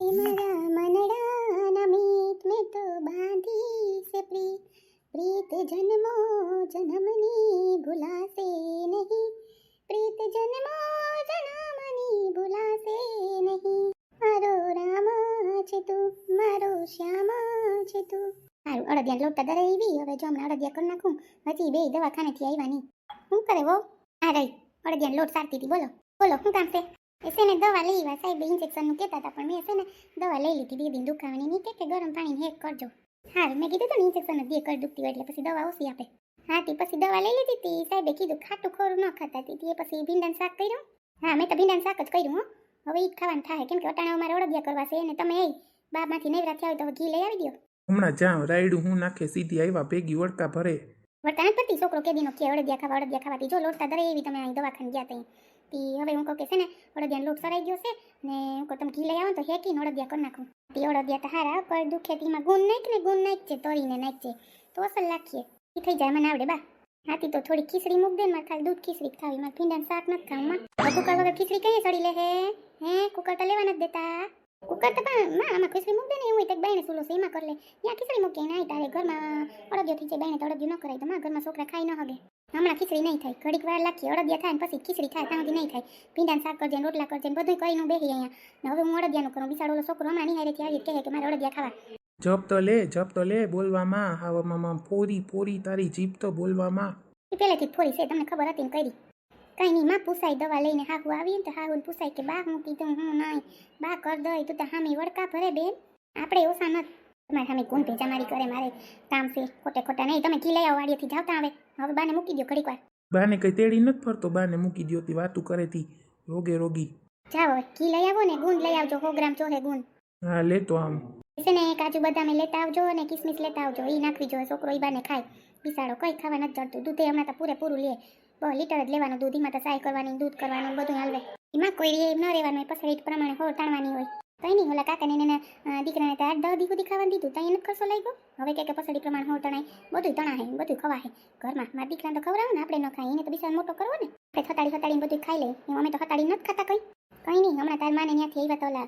મારા મનડાના મીત મેં તો બાંધી છે પ્રીત. પ્રીત જન્મો જન્મની ભૂલાશે નહીં. પ્રીત જન્મો જન્મની ભૂલાશે નહીં. મારો રામ છે તું, મારો શ્યામ છે તું. સારું અડદિયા લોટતા દરે એવી, હવે જો હમણાં અડદિયા કરી નાખું, હજી બે દવાખાનેથી આવ્યા નહીં. શું કરે વો? આ રહી અડદિયા લોટ સારતી હતી, બોલો. બોલો, શું કામ છે? એ છે ને દવા લઈ આવ્યા સાહેબ ઇન્જેક્શનનું કહેતા હતા પણ મેં છે ને દવા લઈ લીધી બે દિન દુખાવાની નહીં કે કે ગરમ પાણી હેક કરજો. હા મેં કીધું હતું ને ઇન્જેક્શન જ દે કર દુખતી હોય એટલે પછી દવા ઓછી આપે. હા તે પછી દવા લઈ લીધી હતી સાહેબે કીધું ખાટું ખોરું ન ખાતા હતી એ પછી ભીંડાનું શાક કર્યું. હા મેં તો ભીંડાનું શાક જ કર્યું હો. હવે ઈ ખાવાનું થાય કેમ કે અટાણા અમારે અડદિયા કરવા છે અને તમે એ બાપમાંથી નવરા થયા હોય તો ઘી લઈ આવી દો હમણાં જાઉં રાયડું હું નાખે સીધી આવ્યા ભેગી વડકા ભરે. વર્તાન નથી પતિ છોકરો કેદીનો કે અડદિયા ખાવા અડદિયા ખાવાથી જો લોટતા દરે એવી તમે અહીં દવાખાને ગયા તઈ. તી હવે હું કહું કે છે ને, અડદિયાનો લોટ સરાઈ ગયો છે ને હું કહું તમે ઘી લઈ આવો તો હેકીને અડદિયા કરી નાખું. તી અડદિયા તો હારા પર દુખે તેમાં ગુણ નાખ ને, ગુણ નાખજે તોરીને નાખજે તો અસલ નાખીએ એ થઈ જાય, મને આવડે, બા. હાથી તો થોડી ખીચડી મૂક દે મારે ખાલી દૂધ ખીચડી ખાવી, મારે ભીંડાનું શાક નથી ખાવું, માં. કુકર વગર ખીચડી કઈ સડી લે હે? હે? કુકર તો લેવા નથી દેતા. કુકર તો પણ, માં, આમાં ખીચડી મૂક દે ને એવું હોય તો બાઈને સુલો છે, એમાં કરી લે. ત્યાં ખીચડી મૂકી ના તારે ઘરમાં. અડગ્યો થઈ જાય બાઈને તો અડદિયું ન કરાય તો, માં, ઘરમાં છોકરા ખાઈ ન હગે. હમણાં ખીચડી નહીં થાય. ઘડીક વાર લાખી અડદિયા થાય ને પછી ખીચડી થાય ત્યાં સુધી નહીં થાય. ભીંડાનું શાક કરજે રોટલા કરજે બધું બધું કરીને બેસી અહીંયા. ને હવે હું અડદિયાનું કરું. બિચારો ઓલો છોકરો હમણાં નિહારેથી આવી કહે કે મારે અડદિયા ખાવા. જપ તો લે જપ તો લે બોલવામાં. હાવામાં પોરી પોરી તારી જીભ તો બોલવામાં. પહેલેથી ફોરી છે તમને ખબર હતી ને કરી. કઈ નહીં માં પૂછાય દવા લઈને હાહુ આવીને તો હાહુને પૂછાય કે બા હું કીધું હું નહીં. બા કર દઈ તું તો હામી વડકા ભરે બેન. આપણે ઓછા નથી તમારે સામે કોણ ભેજા મારી કરે મારે કામ છે ખોટે ખોટા નહીં. તમે કી લઈ આવો વાડીએથી જાવતા આવે. હવે બાને મૂકી દો ઘડીક વાર. બાને કઈ તેડી નથી ફરતો. બાને મૂકી દ્યોતી વાતું કરે તી. રોગે રોગી. જાઓ હવે લઈ આવો ને ગુંદ લઈ આવજો સો ગ્રામ ચોહે ગુંદ. હા લેતો આમ. ને કાજુ બદામે લેતા આવજો અને કિસમિસ લેતા આવજો. એ નાખવી જોઈએ છોકરો એ બાને ખાય. પીસાડો કઈ ખાવા નથી જડતું. દૂધે હમણાં તો પૂરેપૂરું લે. બહુ લીટર જ લેવાનું દૂધ એમાં તો સાય કરવાની દૂધ કરવાનું બધું હાલવે. એમાં કોઈ એમ ન રહેવાનું પછી પસળી પ્રમાણે હોળ તાણવાની હોય. કઈ નહીં, ઓલા કાકાને એના દીકરાને તો આઠ દહ દી દીખાવાનું દીધું, ત્યાં એને ખર્ચો લઈ ગયો હવે કે કે પ્રમાણ પ્રમાણે તણાય બધું તણાય બધું ખવાય ઘરમાં મારા દીકરાને તો ખવડાવો ને, આપણે ન ખાય એને તો બિચાર મોટો કરવો ને. આપણે હતાડી હતાડીને બધું ખાઈ લે એમ અમે તો હતાડી નથી ખાતા કઈ. કઈ નહીં, હમણાં તાર માને ત્યાંથી આવ્યા તો ઓલા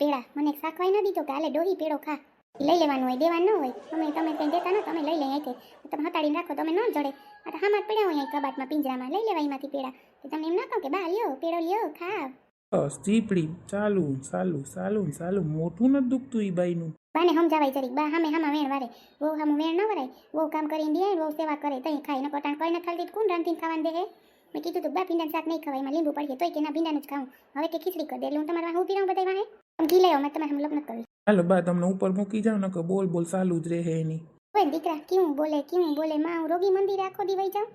પેડા, મને શાકવાય ન દીધો કે હાલે ડોહી પેડો ખા. લઈ લેવાનું હોય દેવાનું ન હોય. અમે તમે કંઈ દેતા ન તમે લઈ લઈ અહીંથી. તમે હતાડીને રાખો તમે ન જડે. આ તો હામાં પડ્યા હોય અહીં કબાટમાં, પિંજરામાં. લઈ લેવા એમાંથી પેડા. તો તમે એમ ના કહો કે, બા, લ્યો, પેડો લ્યો ખાવ બસ જીપડી ચાલુ ચાલુ ચાલુ ચાલુ. મોટું નથી દુખતું ઈ બાઈનું. બાને સમજાવાય જરીક. બા હામે હામાં વેણ વારે. બહુ હામું વેણ ન વરાય. બહુ કામ કરીને દે બહુ સેવા કરે તઈ ખાઈ ન કોટાણ કઈ ન ખાલી કોણ રાંધીને ખાવાનું દે હે મેં કીધું તું બા ભીંડાનું શાક નહીં ખવાય. એમાં લીંબુ પડીએ તોય કે ના ભીંડાનું જ ખાવું હવે કે ખીચડી કરી દે. એટલે હું તમારા હું પીરાઉં બધા વાહે? તમે ઘી લેવો મેં તમારે હમ લગ્ન કરવી હાલો બા તમને ઉપર મૂકી જાવ ને કે બોલ બોલ ચાલુ જ રહે એની. કોઈ દીકરા કેવું બોલે કેવું બોલે? માં હું રોગી મંદિરે આખો દી વહી જાઉં?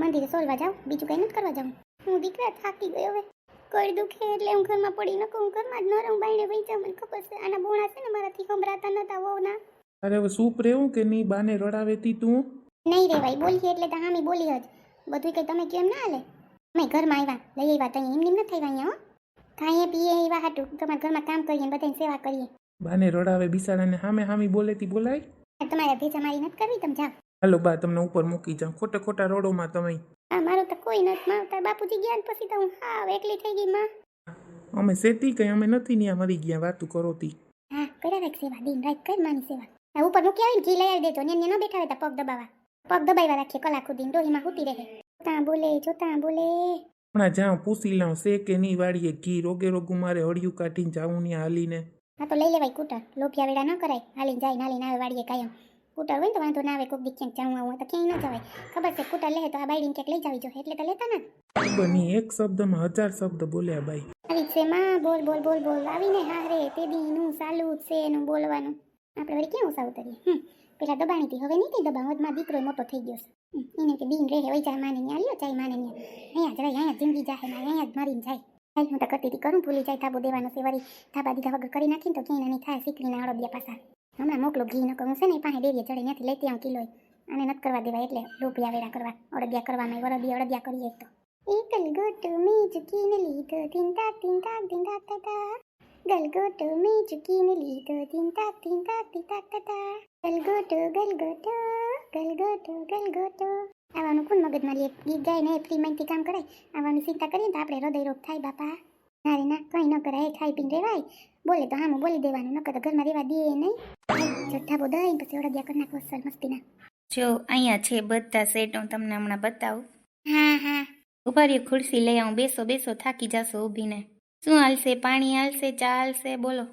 મંદિરે સોલવા જાઉં? બીજું કઈ નથી કરવા જાઉં? હું દીકરા થાકી ગયો હવે. કોઈ દુખે એટલે હું ઘરમાં પડી નકો હું ઘરમાં જ ન રહું બાઈને જાઉં મને ખબર છે. આના બોણા છે ને મારાથી સંભળાતા નતા વહુના. અરે હવે સૂપ રહેવું કે નહીં? બાને રડાવેતી તું? નહીં રે ભાઈ બોલીએ એટલે તો હામી બોલી જ. બધું કઈ તમે કેમ ના હાલે? અમે ઘરમાં આવ્યા લઈ આવ્યા તઈ એમ એમ નથી આવ્યા અહીંયા હો. ખાઈએ પીએ એવા હાટું. તમારા ઘરમાં કામ કરીએ ને બધાની સેવા કરીએ. બાને રડાવે બિસાડાને હામે હામી બોલેતી બોલાય? તમારે ભેજા મારી નથી કરવી તમે જાઓ. હાલો બા તમને ઉપર મૂકી જાઉં. ખોટા ખોટા રોડોમાં તમે આ મારું તો કોઈ નથી માં તાર બાપુજી ગયા ને પછી તો હું હાવ એકલી થઈ ગઈ માં. અમે સેતી કઈ અમે નથી ત્યાં મરી ગયા વાતું કરો તી હા કર્યા રાખ સેવા દિન રાત કર માની સેવા. આ ઉપર મૂકી આવીને ઘી લઈ આવી દેજો ને ન બેઠા રહેતા પગ દબાવા પગ દબાવ્યા રાખીએ કલાક દિન ડોહીમાં હૂતી રહે. જોતા બોલે જોતા બોલે. હમણાં જાઉં પૂછી લઉં છે કે નહીં વાળીએ ઘી રોગે રોગું મારે હળિયું કાઢીને જાઉં ને હાલીને? હા તો લઈ લેવાય કૂટર. લોભિયા વેડા ન કરાય. હાલીને જાય હાલીને આવે વાળીએ કાયમ કૂટર હોય તો વાંધો ના આવે કોઈક દી ક્યાંક જવું આવું તો ક્યાંય ન જવાય. ખબર છે સ્કૂટર લે તો આ બાયડીને ક્યાંક લઈ જવી જોઈએ એટલે તો લેતા નથી બની એક શબ્દમાં હજાર શબ્દ બોલ્યા બાઈ. આવી છે માં બોલ બોલ બોલ બોલ. આવીને હા રે તે દીનું ચાલુ જ છે એનું બોલવાનું. આપણે વળી ક્યાં ઉસાવ કરીએ? હમ પેલા દબાણી હતી હવે નહીં કઈ દબાણ મારો દીકરો મોટો થઈ ગયો છે. એને કે બીન રહે હોય જાય માને ન્યા લ્યો જાય માને ન્યા. અહીંયા જ રહી અહીંયા જિંદગી જાય અહીંયા જ મરીને જાય. હું તો કરતી હતી કરું ભૂલી જાય ધાબો દેવાનો છે વળી ધાબા દીધા વગર કરી નાખીને તો ક્યાંય નહીં થાય આડો બે પાછા. હમણાં મોકલો ઘી નકો હું છે ને પાસે ડેરીએ ચડે ત્યાંથી લેતી આવું કિલો અને નથી કરવા દેવાય એટલે રૂપિયા વેરા કરવા અડદિયા કરવામાં વરદી અડદિયા કરીએ તો. એકલ ગોટ મેં ચૂકીને લીધો તિંતા તિંતા તિંતા તતા. ગલગોટો મેં ચૂકીને લીધો તિંતા તિંતા તિંતા તતા. ગલગોટો ગલગોટો ગલગોટો ગલગોટો આવાનું કોણ મગજમાં લે ગીત ગાય ને ફ્રી માઇન્ડથી કામ કરાય? આવાનું ચિંતા કરીએ તો આપણે હૃદય રોગ થાય બાપા. ના રે ના કંઈ ન કરાય ખાઈ પીને રેવાય. બોલે તો હા બોલી દેવાનું નકર તો ઘરમાં રહેવા દે નહીં. જઠ્ઠા બધા પછી ઓળગ્યા કરી નાખો સર મસ્તીના. જો અહીંયા છે બધા સેટ હું તમને હમણાં બતાવું. હા હા. ઊભા રહ્યો ખુરશી લઈ આવું બેસો બેસો થાકી જશો ઊભીને. શું હાલશે? પાણી હાલશે? ચા હાલશે? બોલો.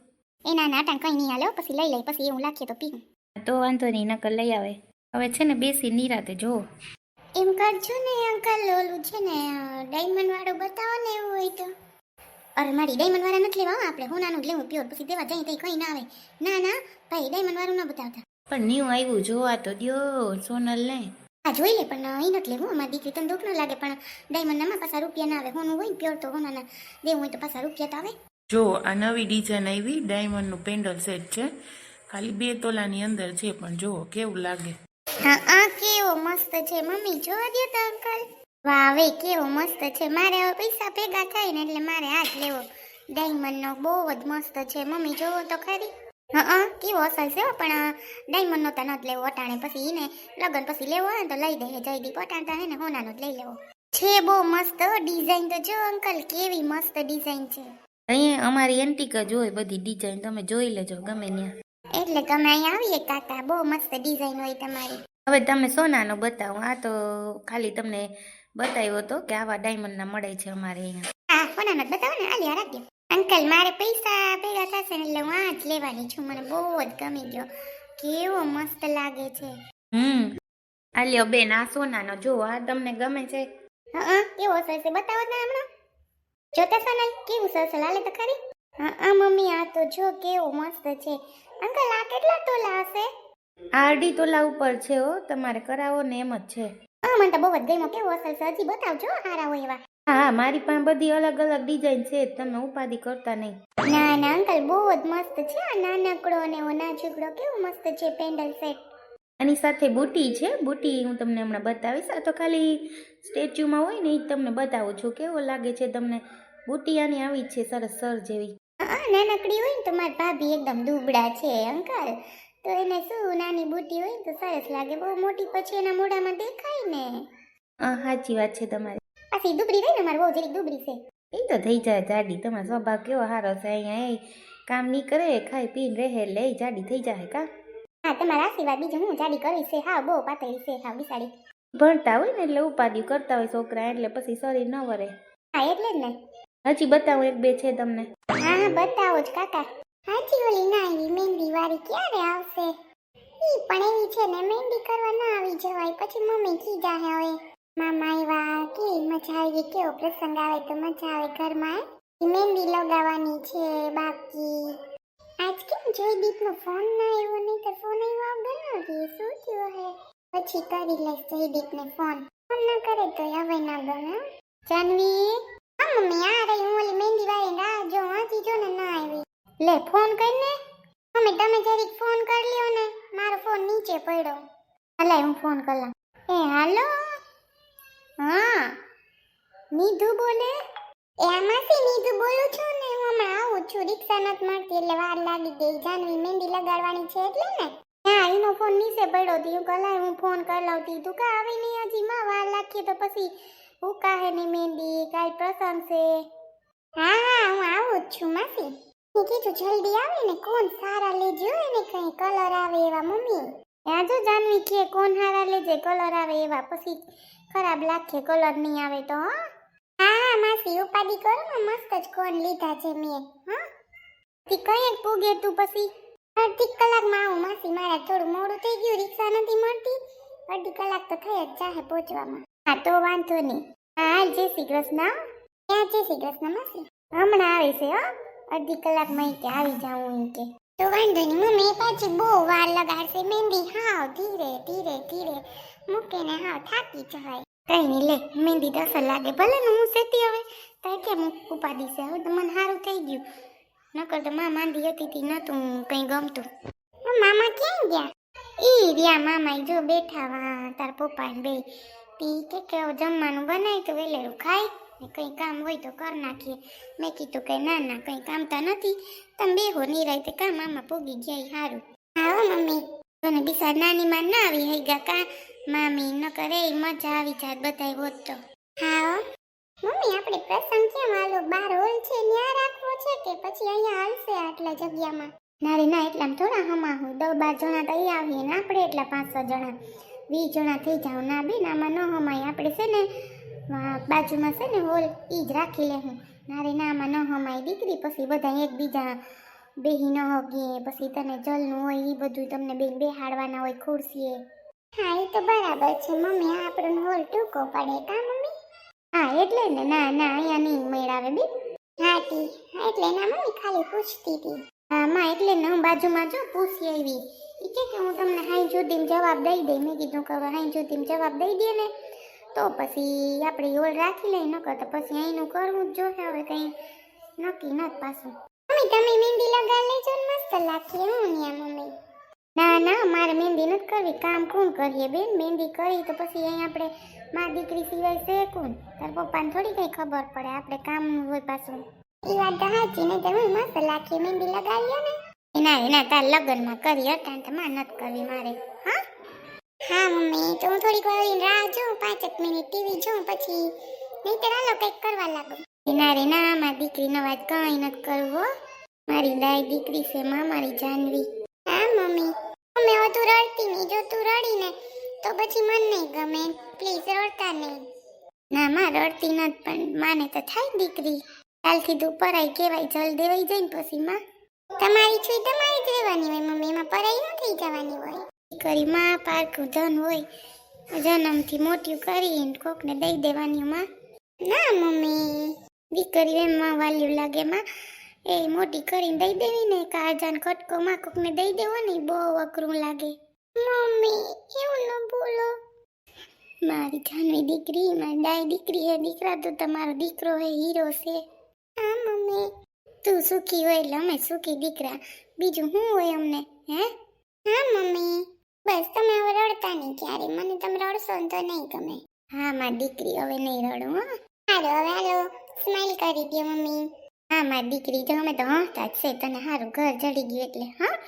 એના નાટા કઈ નહીં હાલો પછી લઈ લઈ પછી એવું લાખીએ તો પીવું. તો વાંધો નહીં નકર લઈ આવે. હવે છે ને બેસી નિરાતે જો એમ કરજો ને અંકલ ઓલું છે ને ડાયમંડ વાળું બતાવો ને એવું હોય તો. અરે મારી ડાયમંડ વાળા નથી લેવા હો આપણે હોનાનું જ લેવું પ્યોર. પછી દેવા જઈ તઈ કઈ ના આવે. ના ના ભાઈ ડાયમંડ વાળું ના બતાવતા. પણ ન્યૂ આવ્યું જોવા તો દ્યો સોનલ ને. હા જોઈ લે પણ અહીં નથી લેવું અમારી દીકરી તને દુઃખ ન લાગે પણ ડાયમંડ નામાં પાછા રૂપિયા ના આવે હોનું હોય પ્યોર તો હોનાના. દેવું હોય તો પાછા રૂપિયા તો આવે. જો આ નવી ડિઝાઇન આવી ડાયમંડનું પેન્ડલ સેટ છે. ખાલી બે તોલાની અંદર છે પણ જુઓ કેવું લાગે? હા આ કેવો મસ્ત છે મમ્મી જોવા દે તો અંકલ. વાહ વે કેવો મસ્ત છે. મારે હવે પૈસા ભેગા થાય ને એટલે મારે આ જ લેવો. ડાયમંડ નો બહુ જ મસ્ત છે. મમ્મી જોવો તો ખરી. હા કેવો અસર છે પણ ડાયમંડ નો તો જ લેવો. અટાણે પછી એને લગન પછી લેવો હોય ને તો લઈ દે જયદીપ અટાણતા હે ને હોનાનો જ લઈ લેવો. છે બહુ મસ્ત ડિઝાઇન તો જો અંકલ કેવી મસ્ત ડિઝાઇન છે. અહીંયા અમારી એન્ટિક જ હોય બધી ડિઝાઇન તમે જોઈ લેજો ગમે ત્યાં. એટલે તમે અહીંયા આવીએ કાકા બહુ મસ્ત ડિઝાઇન હોય તમારી. હવે તમે સોનાનો બતાવો. આ તો ખાલી તમને બતાવ્યો હતો કે આવા ડાયમંડના મળે છે અમારે અહીંયા. હા ફોનાનો મત બતાવો ને. આલી આ રાખજો. અંકલ મારે પૈસા ભેગા થશે ને એટલે હું આ જ લેવાની છું. મને બહુ જ ગમી ગયો. કેવો મસ્ત લાગે છે. હમ. આ બેન આ સોનાનો જો આ તમને ગમે છે? હા કેવો સરસ બતાવો ને હમણાં. જોતા સોનલ કેવું સરસ લાલે તો ખરી? હા મમ્મી આ તો જો કેવો મસ્ત છે. અંકલ આ કેટલા તોલા હશે? આ અઢી તોલા ઉપર છે હો. તમારે કરાવો ને એમ જ છે. હા મને તો બહુ જ ગમ્યો. કેવો અસલ સજી બતાવજો હારા હોય એવા. હા મારી પાસે બધી અલગ અલગ ડિઝાઇન છે. તમે ઉપાધિ કરતા નહીં. ના ના અંકલ બહુ જ મસ્ત છે. આ નાનકડો અને એવો નાજુકડો કેવો મસ્ત છે પેન્ડલ સેટ. આની સાથે બુટી છે. બુટી હું તમને હમણાં બતાવીશ. આ તો ખાલી સ્ટેચ્યુમાં હોય ને એ તમને બતાવું છું. કેવો લાગે છે તમને? બુટી આની આવી છે સરસ સર જેવી. હા નાનકડી હોય ને તો મારી ભાભી એકદમ દુબળા છે અંકલ. તો એને શું નાની બુટી હોય તો સરસ લાગે. બહુ મોટી પછી એના મોઢામાં દેખાય ને. સાચી વાત છે તમારી. પાછી દુબળી રહી ને મારે બહુ જરીક દુબળી છે. એ તો થઈ જાય જાડી. તમારો સ્વભાવ કેવો સારો છે અહીંયા એ કામ નહીં કરે ખાઈ પીને રહે લે જાડી થઈ જાય કા? હા તમારા આશીર્વાદ બીજું હું જાડી કરી છે હા બહુ પાતળી છે હા બિસાડી ભણતા હોય ને એટલે ઉપાધિ કરતા હોય છોકરા એટલે પછી શરીર ન વરે. હા એટલે જ ને. હજી બતાવું એક બે છે તમને. હા હા બતાવો જ કાકા. હાજી ઓલી ના આવી મહેંદી વાળી ક્યારે આવશે? ઈ પણ એવી છે ને મહેંદી કરવા ના આવી જવાય, પછી મમ્મી કીધા હે હવે, મામા આવ્યા કેવી મજા આવી કેવો પ્રસંગ આવે, તો મજા આવે ઘરમાં મહેંદી લગાવવાની છે, બાકી. આજ કેમ જયદીપનો ફોન ના આવ્યો, નહીં તો ફોન આવ્યો આગળ ન શું થયું હે? પછી કરી લઈશ જયદીપને ફોન ફોન ન કરે તો હવે ના ગમે જાનવી? હા, મમ્મી, આ રહી, હું ઓલી મહેંદી વાળી રાહ જો હાજી જો ને ના આવી. લે, ફોન કરીને? મમ્મી તમે જરીક ફોન કરી લ્યો ને, મારો ફોન નીચે પડ્યો. હલાય, હું ફોન કરલા. એ, હાલો? હા. નીધુ બોલે? એ, આમાંથી નીધુ બોલું છું ને? હું હમણાં આવું છું, રિક્ષા નથી મળતી, એટલે વાર લાગી ગઈ. જાનવી મહેંદી લગાડવાની છે એટલે ને? હા, એનો ફોન નીચે પડ્યો હતી હું કલાય હું ફોન કરી લાવતી તું. કા આવી નહીં હજી? માં વાર લાગીએ તો પછી હું કાહે ની મહેંદી કાલ પ્રસંગ છે? હા હા, હું આવું જ છું, માસી. કીધું, જલ્દી આવે ને, કોણ સારા લેજો એને કઈ કલર આવે એવા મમ્મી. ત્યાં જાનવી કે કોણ સારા લેજે, કલર આવે એવા, પછી ખરાબ લાગે કલર નહીં આવે તો, હો? હા, માસી ઉપાડી કરો ને, મસ્ત જ કોણ લીધા છે મેં, હા? તી કઈ જ પૂગે તું પછી? અડધી કલાકમાં આવું, માસી, મારે થોડું મોડું થઈ ગયું, રિક્ષા નથી મળતી. અડધી કલાક તો થઈ જ જાહે પહોંચવામાં. હા, તો વાંધો નહીં. હા જય શ્રી કૃષ્ણ. ક્યાં જય શ્રી કૃષ્ણ, માસી. હમણાં આવે છે, હો? અડધી કલાકમાં ઈ કે આવી જાઉં એમ કે. તો વાંધો નહીં, મમ્મી પાછી બહુ વાર લગાડશે, મહેંદી, હાવ, ધીરે ધીરે ધીરે. મૂકે ને હાવ થાકી જવાય. કઈ નહીં, લે, મહેંદી અસર લાગે, ભલે ને હું સેતી હવે તાર કેમ ઉપાડી છે? હવે તો મને સારું થઈ ગયું. નકર તો માં માંદી હતી તી નતું કઈ ગમતું. મામા ક્યાં ગયા? ઈ રહ્યા મામા જો બેઠા વા, તાર પપ્પા ને બે. તી કે જમવાનું બનાવી તો, વેલેરું ખાય. કંઈ કામ હોય તો કર નાખીએ. મેં કીધું કે ના ના, કંઈ કામ તો નથી. તમે બેહો, નિરાય તે કામ આમાં પૂગી ગયા સારું આવો મમ્મી. તને બીસા નાની માં ના આવી હઈ ગા કા? મામી ન કરે મજા આવી જાત બધાય હોત તો. હા મમ્મી, આપણે પ્રસંગ કેમ હાલો? બાર હોલ છે, ન્યા રાખવો છે કે પછી અહીંયા હાલશે આટલા જગ્યામાં? ના રે, ના એટલા થોડા હમા હું દસ બાર જણા તો અહીં આવીએ ને આપણે એટલા પાંચ છ જણા. વીસ જણા થઈ જાવ ના બેન, આમાં ન હમાય. આપણે છે ને બાજુમાં છે ને હોલ એ જ રાખી લે હું. ના રે ના હમાય દીકરી, પછી બધા એકબીજા બેહી ન હગીએ, પછી તને જલનું હોય એ બધું તમને બેન બેહાડવાના હોય, ખુરશીએ. હા એ તો બરાબર છે, મમ્મી આપણો હોલ ટૂંકો પડે, કા મમ્મી? હા, એટલે ને, ના ના, અહીંયા નહીં મેળાવે બી હા તી હા, એટલે ના, મમ્મી, ખાલી પૂછતી હતી હા, માં, એટલે ને, હું બાજુમાં જો પૂછી આવી એ કે હું તમને હાઈ જોતીમ જવાબ દઈ દઈ, મેં કીધું કે હવે હાઈ જોતીમ જવાબ દઈ દે ને. તો પછી આપણે યોલ રાખી લઈ નકર તો પછી અહીંનું કરવું જ જોઈએ હવે કંઈ નક્કી નથી પાછું. મમ્મી તમે મહેંદી લગાવી લેજો મસ્ત લાગીએ હું ન્યા મમ્મી? ના ના મારે મહેંદી નથી કરવી કામ કોણ કરીએ બેન? મહેંદી કરી તો પછી અહીં આપણે મા દીકરી સિવાય છે કોણ? તાર પપ્પાને થોડી કઈ ખબર પડે આપણે કામ હોય પાછું. એ વાત તો સાચી નહીં તો હું મસ્ત લાખી મહેંદી લગાવીએ ને. એના એના તાર લગ્નમાં કરી હતા તો માં નથી કરવી મારે. હા, મમ્મી, તો હું થોડીક વાર રાહ જોઉં, પાંચેક મિનિટ ટીવી જોઉં, પછી નહીં તો હાલો કંઈક કરવા લાગો. રીના રીના, મારી દીકરીનો વાત કંઈ નથી કરવો મારી દાઈ દીકરી છે માં, મારી જાનવી. હા, મમ્મી. મમ્મી, હવે તું રડતી નહીં. જો તું રડીને તો પછી મને નહીં ગમે. પ્લીઝ, રડતા નહીં. ના, માં, રડતી નથી, પણ માને તો થાય દીકરી. કાલથી તું પરાઈ કહેવાય જલ દેવાઈ જઈને પછી, માં. તમારી છે તમારી જ રહેવાની હોય, મમ્મી. એમાં પરાઈ નથી જવાની હોય. કરી, માં પારખું ધન હોય, જન્મથી મોટી કરીને કોકને દઈ દેવાની માં. ના, મમ્મી, દીકરી એમાં વાલ્યું લાગે માં. એ મોટી કરીને દઈ દેવી ને કાળજાન ખટકો માં કોકને દઈ દેવો ને બહુ અઘરું લાગે. મમ્મી, એવું ન બોલો. મારી જાનવી દીકરી, મારી દાઈ દીકરી હે, દીકરા તો તમારો દીકરો હે, હીરો છે. હા, મમ્મી. તું સુખી હોય એટલે અમે સુખી દીકરા. બીજું શું હોય અમને, હે? હા, મમ્મી. બસ, તમે હવે રડતા નહીં ક્યારે મને તમે રડશો ને તો નહીં ગમે. હા, મારી દીકરી હવે નહીં રડું, હો. હાલો, હવે હાલો. સ્માઈલ કરી દો મમ્મી. હા, મારી દીકરી જો, અમે તો હસતા જ છે. તને સારું ઘર જડી ગયું એટલે, હા.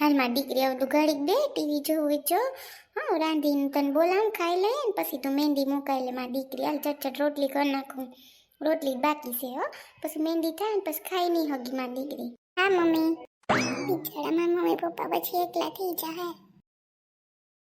હાલ મારી દીકરી હવે તું ઘડીક બે ટીવી જોવું, જો. હા, રાંધીને તને બોલાવું, ખાઈ લઈએ ને પછી તું મહેંદી મુકાઈ લે. મારી દીકરી હાલ ચટચટ રોટલી કરી નાખું. રોટલી જ બાકી છે, હો. પછી મહેંદી થાય ને પછી ખાઈ નહીં હગી મારી દીકરી. હા, મમ્મી. બિચારા મારા મમ્મી પપ્પા પછી એકલા થઈ જાય